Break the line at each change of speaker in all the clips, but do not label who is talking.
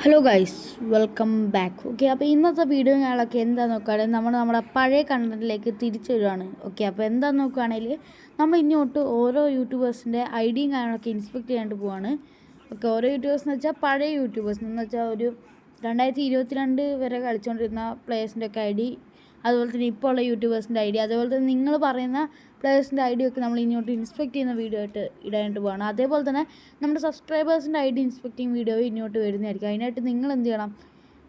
Hello guys welcome back okay അപ്പോൾ ഇന്നത്തെ video ഞങ്ങളൊക്കെ എന്താ നോക്കുകയാണെങ്കിൽ നമ്മൾ നമ്മുടെ പഴയ കണ്ടന്റിലേക്ക് തിരിച്ചു വരുവാണ്. ഓക്കെ അപ്പോൾ എന്താ നോക്കുകയാണെങ്കിൽ നമ്മൾ ഇങ്ങോട്ട് ഓരോ യൂട്യൂബേഴ്സിന്റെ ഐഡിയും കാര്യങ്ങളൊക്കെ ഇൻസ്പെക്ട് ചെയ്യാണ്ട് പോവാണ്. ഓക്കെ ഓരോ യൂട്യൂബേഴ്സ് എന്ന് വെച്ചാൽ പഴയ യൂട്യൂബേഴ്സ് എന്ന് വെച്ചാൽ ഒരു രണ്ടായിരത്തി ഇരുപത്തിരണ്ട് വരെ കളിച്ചുകൊണ്ടിരുന്ന പ്ലേയേഴ്സിന്റെ ഒക്കെ ഐ ഡി അതുപോലെ തന്നെ ഇപ്പോൾ ഉള്ള യൂട്യൂബേഴ്സിന്റെ ഐ ഡി അതുപോലെ തന്നെ നിങ്ങൾ പറയുന്ന പ്ലേയേഴ്സിന്റെ ഐ ഡി ഒക്കെ നമ്മൾ ഇങ്ങോട്ട് ഇൻസ്പെക്ട് ചെയ്യുന്ന വീഡിയോ ആയിട്ട് ഇടാനായിട്ട് പോകണം അതേപോലെ തന്നെ നമ്മുടെ സബ്സ്ക്രൈബേഴ്സിന്റെ ഐ ഡി ഇൻസ്പെക്ടിങ് വീഡിയോ ഇങ്ങോട്ട് വരുന്നതായിരിക്കും. അതിനായിട്ട് നിങ്ങൾ എന്ത് ചെയ്യണം?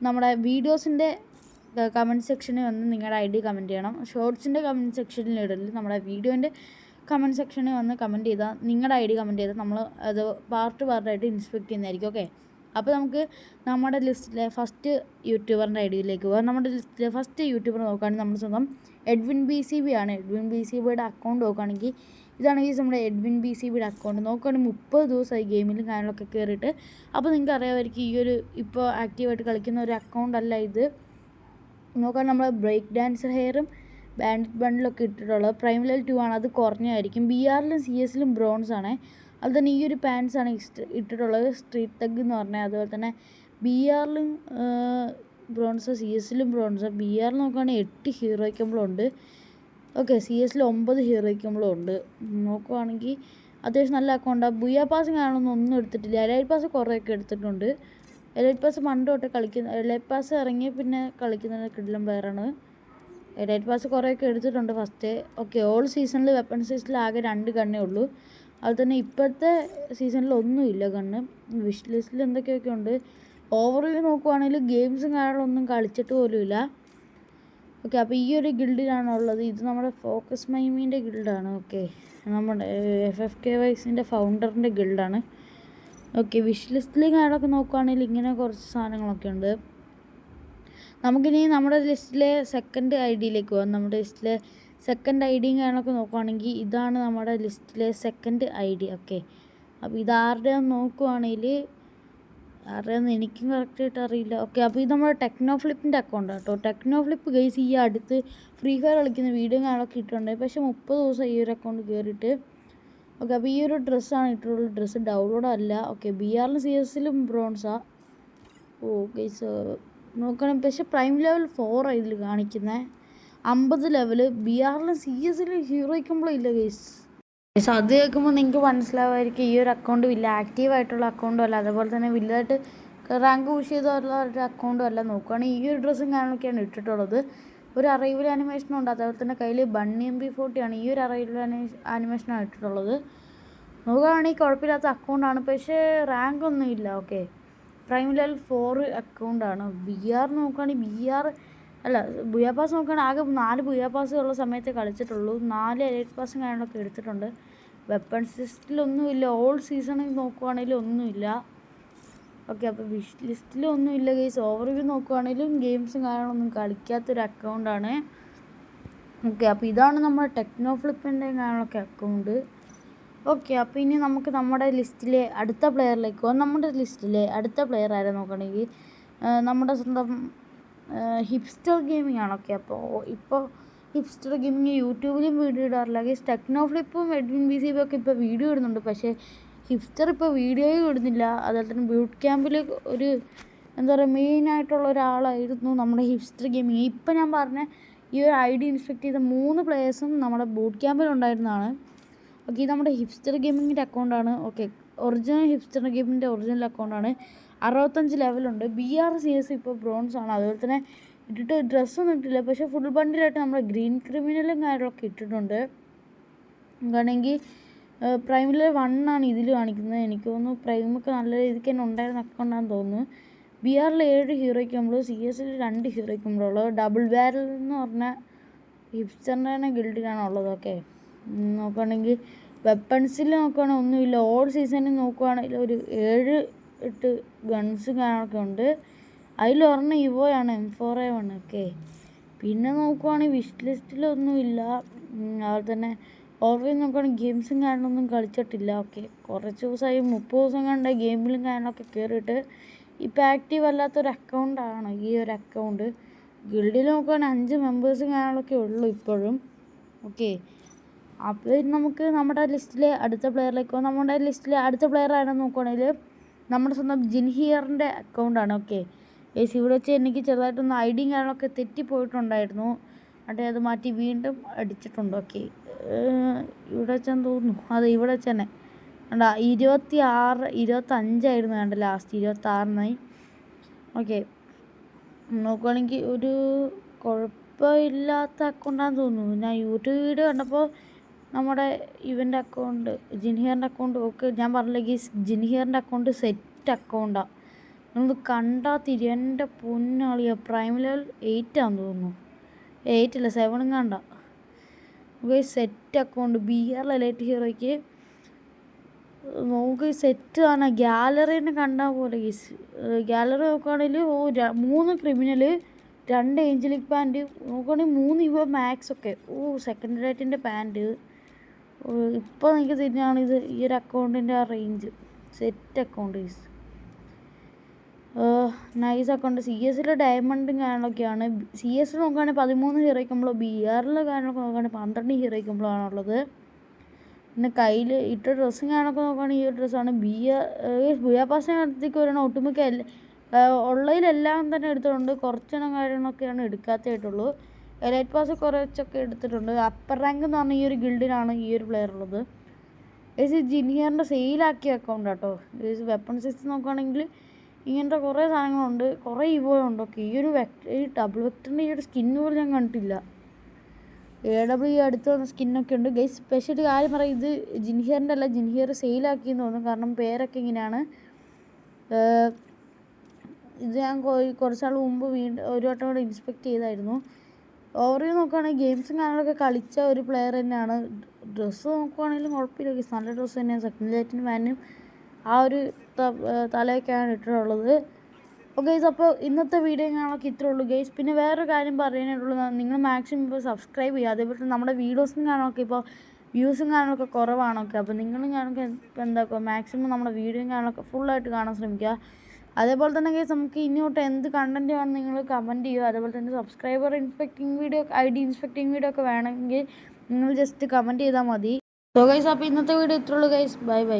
നമ്മുടെ വീഡിയോസിന്റെ കമന്റ് സെക്ഷനിൽ വന്ന് നിങ്ങളുടെ ഐ ഡി കമന്റ് ചെയ്യണം ഷോർട്സിന്റെ കമന്റ് സെക്ഷനിൽ ഇടൽ നമ്മുടെ വീഡിയോന്റെ കമന്റ് സെക്ഷനിൽ വന്ന് കമന്റ് ചെയ്താൽ നിങ്ങളുടെ ഐ ഡി കമന്റ് ചെയ്താൽ നമ്മൾ അത് പാർട്ട് പാർട്ടായിട്ട് ഇൻസ്പെക്ട് ചെയ്യുന്നതായിരിക്കും. ഓക്കെ അപ്പോൾ നമുക്ക് നമ്മുടെ ലിസ്റ്റിലെ ഫസ്റ്റ് യൂട്യൂബറിന്റെ ഐ ഡിയിലേക്ക് പോകാം. നമ്മുടെ ലിസ്റ്റിലെ ഫസ്റ്റ് യൂട്യൂബർ നോക്കുകയാണെങ്കിൽ നമ്മുടെ സ്വന്തം എഡ്വിൻ ബി സി ബി ആണ്. എഡ്വിൻ ബി സി ബിയുടെ അക്കൗണ്ട് നോക്കുകയാണെങ്കിൽ ഇതാണെങ്കിൽ നമ്മുടെ എഡ്വിൻ ബി സി ബിയുടെ അക്കൗണ്ട് നോക്കുകയാണെങ്കിൽ മുപ്പത് ദിവസമായി ഗെയിമിലും കാര്യങ്ങളൊക്കെ കയറിയിട്ട് അപ്പോൾ നിങ്ങൾക്ക് അറിയാമായിരിക്കും ഈ ഒരു ഇപ്പോൾ ആക്റ്റീവായിട്ട് കളിക്കുന്ന ഒരു അക്കൗണ്ട് അല്ല ഇത്. നോക്കുകയാണെങ്കിൽ നമ്മൾ ബ്രേക്ക് ഡാൻസർ ഹെയറും ബാൻഡ് ബണ്ടിലൊക്കെ ഇട്ടിട്ടുള്ളത്. പ്രൈം ലെവൽ ടു ആണ്. അത് കുറഞ്ഞായിരിക്കും ബി ആറിലും സി എസിലും ബ്രോൺസ് ആണ്. അതുപോലെ ഈ ഒരു പാൻസ് ആണ് ഇട്ടിട്ടുള്ളത്. സ്ട്രീറ്റ് തഗ് എന്ന് പറഞ്ഞാൽ അതുപോലെ തന്നെ ബി ആറിലും ബ്രോൺസ് സി എസിലും ബ്രോൺസ് ബി ആറിൽ നോക്കുകയാണെങ്കിൽ എട്ട് ഹീറോയ്ക്കുമ്പോഴുണ്ട് ഓക്കെ സി എസിൽ ഒമ്പത് ഹീറോയ്ക്കുമ്പോഴും ഉണ്ട്. നോക്കുവാണെങ്കിൽ അത്യാവശ്യം നല്ല അക്കൗണ്ടാണ് ബുയ പാസ് കാണുന്ന ഒന്നും എടുത്തിട്ടില്ല. എലൈറ്റ് പാസ് കുറേയൊക്കെ എടുത്തിട്ടുണ്ട്. എലൈറ്റ് പാസ് പണ്ട് തൊട്ട് കളിക്കുന്ന എലൈറ്റ് പാസ് ഇറങ്ങി പിന്നെ കളിക്കുന്ന കിടിലം പ്ലെയറാണ് എലൈറ്റ് പാസ് കുറേയൊക്കെ എടുത്തിട്ടുണ്ട് ഫസ്റ്റ് ഓക്കെ ഓൾ സീസണിൽ വെപ്പൺ സീസണിൽ ആകെ രണ്ട് ഗണ്ണേ ഉള്ളൂ. അതുപോലെ തന്നെ ഇപ്പോഴത്തെ സീസണിലൊന്നും ഒന്നുമില്ല കണ്ണ് വിഷ് ലിസ്റ്റിൽ എന്തൊക്കെയൊക്കെ ഉണ്ട്? ഓവർവ്യൂ നോക്കുവാണെങ്കിൽ ഗെയിംസും കാര്യങ്ങളൊന്നും കളിച്ചിട്ട് പോലുമില്ല. ഓക്കെ അപ്പോൾ ഈ ഒരു ഗിൽഡിലാണ് ഉള്ളത്. ഇത് നമ്മുടെ ഫോക്കസ് മൈമീന്റെ ഗിൽഡാണ് ഓക്കെ നമ്മുടെ എഫ് എഫ് കെ വൈസിന്റെ ഫൗണ്ടറിന്റെ ഗിൽഡാണ് ഓക്കെ വിഷ് ലിസ്റ്റിൽ കാര്യങ്ങളൊക്കെ നോക്കുവാണെങ്കിൽ ഇങ്ങനെ കുറച്ച് സാധനങ്ങളൊക്കെ ഉണ്ട്. നമുക്കിനി നമ്മുടെ ലിസ്റ്റിലെ സെക്കൻഡ് ഐ ഡിയിലേക്ക് പോകാം നമ്മുടെ ലിസ്റ്റിലെ സെക്കൻഡ് ഐ ഡിയും കാര്യങ്ങളൊക്കെ നോക്കുവാണെങ്കിൽ ഇതാണ് നമ്മുടെ ലിസ്റ്റിലെ സെക്കൻഡ് ഐ ഡി ഓക്കെ അപ്പോൾ ഇത് ആരുടെയാന്ന് നോക്കുവാണെങ്കിൽ ആരുടെയാന്ന് എനിക്കും കറക്റ്റായിട്ട് അറിയില്ല. ഓക്കെ അപ്പോൾ ഇത് നമ്മുടെ ടെക്നോ ഫ്ലിപ്പിന്റെ അക്കൗണ്ട് കേട്ടോ. ടെക്നോ ഫ്ലിപ്പ് ഗൈസ് ഈ അടുത്ത് ഫ്രീ ഫയർ കളിക്കുന്ന വീഡിയോ കാര്യങ്ങളൊക്കെ ഇട്ടിട്ടുണ്ട്. പക്ഷേ മുപ്പത് ദിവസം ഈ ഒരു അക്കൗണ്ട് കയറിയിട്ട് ഓക്കെ അപ്പോൾ ഈ ഒരു ഡ്രസ്സാണ് ഇട്ടിട്ടുള്ള ഡ്രസ്സ് ഡൗൺലോഡ് അല്ല. ഓക്കെ ബി ആറിലും സി എസിലും ബ്രോൺസാണ് ഓ ഗൈസ് നോക്കണം. പക്ഷേ പ്രൈം ലെവൽ ഫോറാണ് ഇതിൽ കാണിക്കുന്നത് അമ്പത് ലെവൽ ബി ആറിലും സി എസിലും ഹീറോയ്ക്കുമ്പോഴും ഇല്ല കേസ് ഗൈസ് അത് കേൾക്കുമ്പോൾ നിങ്ങൾക്ക് മനസ്സിലാവുമായിരിക്കും ഈ ഒരു അക്കൗണ്ട് വലിയ ആക്റ്റീവ് ആയിട്ടുള്ള അക്കൗണ്ടും അല്ല അതുപോലെ തന്നെ വലുതായിട്ട് റാങ്ക് പുഷ് ചെയ്തുള്ള ഒരു അക്കൗണ്ടും അല്ല. നോക്കുകയാണെങ്കിൽ ഈ ഒരു ഡ്രസ്സും കാര്യങ്ങളൊക്കെയാണ് ഇട്ടിട്ടുള്ളത്. ഒരു അറൈവൽ ആനിമേഷനും ഉണ്ട്. അതുപോലെ തന്നെ കയ്യിൽ ബണ്ണി എം ബി ഫോർട്ടിയാണ് ഈ ഒരു അറൈവൽ ആനിമേഷനാണ് ഇട്ടിട്ടുള്ളത്. നോക്കുകയാണെങ്കിൽ കുഴപ്പമില്ലാത്ത അക്കൗണ്ടാണ് പക്ഷേ റാങ്ക് ഒന്നും ഇല്ല ഓക്കെ പ്രൈം ലെവൽ ഫോർ അക്കൗണ്ടാണ് ബി ആർ നോക്കുകയാണെങ്കിൽ ബി ആർ അല്ല ബുയാ പാസ് നോക്കുകയാണെങ്കിൽ ആകെ നാല് ബുയാ പാസ് ഉള്ള സമയത്ത് കളിച്ചിട്ടുള്ളൂ. നാല് എലൈറ്റ് പാസും കാര്യങ്ങളൊക്കെ എടുത്തിട്ടുണ്ട്. വെപ്പൺ ലിസ്റ്റിലൊന്നുമില്ല ഓൾ സീസണിൽ നോക്കുവാണെങ്കിലും ഒന്നുമില്ല ഓക്കെ അപ്പോൾ വിഷ് ലിസ്റ്റിലും ഇല്ല ഗെയ്സ് ഓവർവ്യൂ നോക്കുവാണെങ്കിലും ഗെയിംസും കാര്യങ്ങളൊന്നും കളിക്കാത്തൊരു അക്കൗണ്ടാണ് ഓക്കെ അപ്പോൾ ഇതാണ് നമ്മുടെ ടെക്നോ ഫ്ലിപ്പിന്റെ കാര്യങ്ങളൊക്കെ അക്കൗണ്ട് ഓക്കെ അപ്പോൾ ഇനി നമുക്ക് നമ്മുടെ ലിസ്റ്റിലെ അടുത്ത പ്ലെയറിലേക്ക് പോകാം നമ്മുടെ ലിസ്റ്റിലെ അടുത്ത പ്ലെയർ ആരെ നോക്കുകയാണെങ്കിൽ നമ്മുടെ സ്വന്തം ഹിപ്സ്റ്റർ ഗെയിമിംഗ് ആണ്. അപ്പോൾ ഇപ്പോൾ ഹിപ്സ്റ്റർ ഗെയിമിങ് യൂട്യൂബിലും വീഡിയോ ഇടാറില്ല. അല്ലെങ്കിൽ ടെക്നോ ഫ്ലിപ്പും എഡ്വിൻ ബി സി ഒക്കെ ഇപ്പോൾ വീഡിയോ ഇടുന്നുണ്ട്. പക്ഷേ ഹിപ്സ്റ്റർ ഇപ്പോൾ വീഡിയോയും ഇടുന്നില്ല. അതുപോലെ തന്നെ ബ്യൂട്ട് ക്യാമ്പിൽ ഒരു എന്താ പറയുക മെയിൻ ആയിട്ടുള്ള ഒരാളായിരുന്നു നമ്മുടെ ഹിപ്സ്റ്റർ ഗെയിമിങ് ഇപ്പം ഞാൻ പറഞ്ഞ ഈ ഒരു ഐ ഡി ഇൻസ്പെക്ട് ചെയ്ത മൂന്ന് പ്ലേയേഴ്സും നമ്മുടെ ബൂട്ട് ക്യാമ്പിൽ ഉണ്ടായിരുന്നതാണ്. ഓക്കെ ഇത് നമ്മുടെ ഹിപ്സ്റ്റർ ഗെയിമിങ്ങിന്റെ അക്കൗണ്ടാണ് ഓക്കെ ഒറിജിനൽ ഹിപ്സ്റ്റർ ഗെയിമിന്റെ ഒറിജിനൽ അക്കൗണ്ടാണ് അറുപത്തഞ്ച് ലെവലുണ്ട് ബി ആർ സി എസ് ഇപ്പോൾ ബ്രോൺസ് ആണ്. അതുപോലെ തന്നെ ഇട്ടിട്ട് ഡ്രസ്സൊന്നും ഇട്ടില്ല. പക്ഷേ ഫുൾ ബണ്ടിലായിട്ട് നമ്മുടെ ഗ്രീൻ ക്രിമിനലും കാര്യങ്ങളൊക്കെ ഇട്ടിട്ടുണ്ട്. ആണെങ്കിൽ പ്രൈമിൽ വൺ ആണ് ഇതിൽ കാണിക്കുന്നത്. എനിക്ക് തോന്നുന്നു പ്രൈമൊക്കെ നല്ല രീതിക്ക് തന്നെ ഉണ്ടായിരുന്ന അക്കൗണ്ടാണെന്ന് തോന്നുന്നു. ബി ആറിൽ ഏഴ് ഹീറോയ്ക്ക് നമ്മൾ സി എസിൽ രണ്ട് ഹീറോയ്ക്ക് നമ്മളുള്ളത് ഡബിൾ ബാരൽ എന്ന് പറഞ്ഞ ഹിപ്സ്റ്ററിന്റെ തന്നെ ഗിൽഡിലാണ് ഉള്ളത്. ഓക്കെ. നോക്കുകയാണെങ്കിൽ വെപ്പൺസിൽ നോക്കുകയാണെങ്കിൽ ഒന്നുമില്ല. ഓൾ സീസണിൽ നോക്കുകയാണെങ്കിൽ ഒരു ഏഴ് എട്ട് ഗൺസ് കാണൊക്കെ ഉണ്ട്. അതിൽ ഒരെണ്ണം ഇവോയാണ് എം ഫോർ എ വൺ ഒക്കെ. പിന്നെ നോക്കുവാണെങ്കിൽ വിഷ് ലിസ്റ്റിലൊന്നുമില്ല അതുപോലെ തന്നെ ഓൾറെഡി നോക്കുകയാണെങ്കിൽ ഗെയിംസും കാര്യങ്ങളൊന്നും കളിച്ചിട്ടില്ല. ഓക്കെ കുറച്ച് ദിവസമായി മുപ്പത് ദിവസം കണ്ട ഗെയിമിലും കാര്യങ്ങളൊക്കെ കയറിയിട്ട് ഇപ്പോൾ ആക്റ്റീവ് അല്ലാത്തൊരു അക്കൗണ്ടാണ് ഈ ഒരു അക്കൗണ്ട്. ഗിൽഡിൽ നോക്കുകയാണെങ്കിൽ അഞ്ച് മെമ്പേഴ്സും കാര്യങ്ങളൊക്കെ ഉള്ളൂ ഇപ്പോഴും. ഓക്കെ അപ്പോൾ നമുക്ക് നമ്മുടെ ലിസ്റ്റിലെ അടുത്ത പ്ലെയറിലേക്ക് നമ്മുടെ ലിസ്റ്റിലെ അടുത്ത പ്ലെയർ ആണെന്ന് നോക്കുകയാണെങ്കിൽ നമ്മുടെ സ്വന്തം ജിൻഹിയറിന്റെ അക്കൗണ്ടാണ് ഓക്കെ ഗൈസ് ഇവിടെ വെച്ച് എനിക്ക് ചെറുതായിട്ടൊന്ന് ഐഡിയും കാര്യങ്ങളൊക്കെ തെറ്റിപ്പോയിട്ടുണ്ടായിരുന്നു. അട്ടെ അത് മാറ്റി വീണ്ടും അടിച്ചിട്ടുണ്ട് ഓക്കെ ഇവിടെ വെച്ചാന്ന് തോന്നുന്നു. അതെ ഇവിടെ വെച്ച് തന്നെ. കണ്ടാ ഇരുപത്തി ആറ് ഇരുപത്തഞ്ചായിരുന്നു കണ്ട ലാസ്റ്റ് ഇരുപത്തി ആറിനായി ഓക്കെ നോക്കുകയാണെങ്കിൽ ഒരു കുഴപ്പമില്ലാത്ത അക്കൗണ്ടാന്ന് തോന്നുന്നു. ഞാൻ യൂട്യൂബ് വീഡിയോ കണ്ടപ്പോൾ നമ്മുടെ ഇവന്റെ അക്കൗണ്ട് ജിൻഹിയറിന്റെ അക്കൗണ്ട് ഒക്കെ ഞാൻ പറഞ്ഞില്ല ഗീസ് ജിൻഹിയറിന്റെ അക്കൗണ്ട് സെറ്റ് അക്കൗണ്ടാണ് നിങ്ങൾ കണ്ടാൽ തിരി എന്റെ പൊന്നാളിയ പ്രൈം ലെവൽ എയ്റ്റ് ആണെന്ന് തോന്നുന്നു. എയ്റ്റ് അല്ല സെവനും കണ്ട set account B R light ഹീറോയ്ക്ക് നമുക്ക് സെറ്റ് ആണ് ഗ്യാലറിനെ കണ്ടാൽ പോലെ. ഗീസ് ഗ്യാലറി നോക്കുകയാണെങ്കിൽ ഓ മൂന്ന് ക്രിമിനൽ രണ്ട് ഏഞ്ചലിക് പാന്റ് നോക്കുകയാണെങ്കിൽ മൂന്ന് ഇവ മാക്സ് ഒക്കെ. ഓ സെക്കൻഡ് റേറ്റിന്റെ പാന്റ് ഇപ്പോൾ എനിക്ക് തിരിഞ്ഞാണ് ഇത് ഈ ഒരു അക്കൗണ്ടിന്റെ ആ range set account is nice account C എസിൽ ഡയമണ്ടും കാര്യങ്ങളൊക്കെയാണ്. സി എസിൽ നോക്കുകയാണെങ്കിൽ പതിമൂന്ന് ഹീറോയ്ക്കുമ്പോൾ ബി ആറിൽ കാര്യങ്ങളൊക്കെ നോക്കുകയാണെങ്കിൽ പന്ത്രണ്ട് ഹീറോയ്ക്കുമ്പോഴാണ് ഉള്ളത്. പിന്നെ കയ്യിൽ ഇട്ട ഡ്രസ്സും കാര്യങ്ങളൊക്കെ നോക്കുകയാണെങ്കിൽ ഈ ഒരു ഡ്രസ്സാണ് ബി ആർ ബുയാപാസിനെ അടുത്തേക്ക് വരണം ഒട്ടുമിക്ക എല്ലാ ഉള്ളതിലെല്ലാം തന്നെ എടുത്തിട്ടുണ്ട്. കുറച്ചെണ്ണം കാര്യങ്ങളൊക്കെയാണ് എടുക്കാത്തതായിട്ടുള്ളൂ. എലൈറ്റ് പാസ് കുറച്ചൊക്കെ എടുത്തിട്ടുണ്ട്. അപ്പർ റാങ്ക് എന്ന് പറഞ്ഞ ഈ ഒരു ഗിൽഡിനാണ് ഈ ഒരു പ്ലെയർ ഉള്ളത്. ഏസ് ജിനിയറിന്റെ സെയിലാക്കിയ അക്കൗണ്ട് കേട്ടോ ഏസ് വെപ്പൺ സിസ്റ്റം നോക്കുകയാണെങ്കിൽ ഇങ്ങനത്തെ കുറേ സാധനങ്ങളുണ്ട്. കുറേ ഇവോ ഉണ്ട് ഓക്കെ ഈ ഒരു വെക്ടർ ഈ ഡബിൾ വെക്ടറിന്റെ ഈ ഒരു സ്കിന്ന് പോലും ഞാൻ കണ്ടിട്ടില്ല. എ ഡബ്ല്യു അടുത്ത് വന്ന സ്കിന്നൊക്കെ ഉണ്ട്. ഗൈസ് സ്പെഷ്യൽ കാര്യം പറയും. ഇത് ജിൻഹിയറിന്റെ അല്ല ജിൻഹിയർ സെയിലാക്കിയെന്ന് തോന്നുന്നു. കാരണം പേരൊക്കെ ഇങ്ങനെയാണ്. ഇത് ഞാൻ കുറച്ചാൾ മുമ്പ് വീണ്ടും ഒരു വട്ടം കൂടെ ഇൻസ്പെക്ട് ചെയ്തായിരുന്നു. ഓവറിൽ നോക്കുകയാണെങ്കിൽ ഗെയിംസും കാര്യങ്ങളൊക്കെ കളിച്ച ഒരു പ്ലെയർ തന്നെയാണ്. ഡ്രസ്സ് നോക്കുവാണെങ്കിലും കുഴപ്പമില്ല. നല്ല ഡ്രസ്സ് തന്നെയാണ് സെക്കൻഡ് ലൈറ്റിന് ഫാനും ആ ഒരു തലയൊക്കെയാണ് ഇട്ടിട്ടുള്ളത്. ഓ ഗൈസ് അപ്പോൾ ഇന്നത്തെ വീഡിയോ ഞങ്ങൾക്ക് ഇത്രേ ഉള്ളൂ ഗൈസ് പിന്നെ വേറൊരു കാര്യം പറയാനായിട്ടുള്ളത് നിങ്ങൾ മാക്സിമം ഇപ്പോൾ സബ്സ്ക്രൈബ് ചെയ്യുക. അതേപോലെ നമ്മുടെ വീഡിയോസും കാണാനൊക്കെ ഇപ്പോൾ വ്യൂസും കാണാനൊക്കെ കുറവാണൊക്കെ അപ്പോൾ നിങ്ങളും കാണൊക്കെ എന്താക്കുക മാക്സിമം നമ്മുടെ വീഡിയോയും കാണാനൊക്കെ ഫുള്ളായിട്ട് കാണാൻ ശ്രമിക്കുക. അതേപോലെ തന്നെ ഗൈസ് നമുക്ക് ഇനിയോട്ട് എന്ത് കണ്ടന്റ് വേണം നിങ്ങൾ കമന്റ് ചെയ്യുക അതേപോലെ തന്നെ subscriber inspecting video I D inspecting video ഒക്കെ വേണമെങ്കിൽ നിങ്ങൾ ജസ്റ്റ് കമന്റ് ചെയ്താൽ മതി. സോ ഗൈസ് അപ്പോൾ ഇന്നത്തെ വീഡിയോ ഇത്രയുള്ളൂ ഗൈസ് ബൈ ബൈ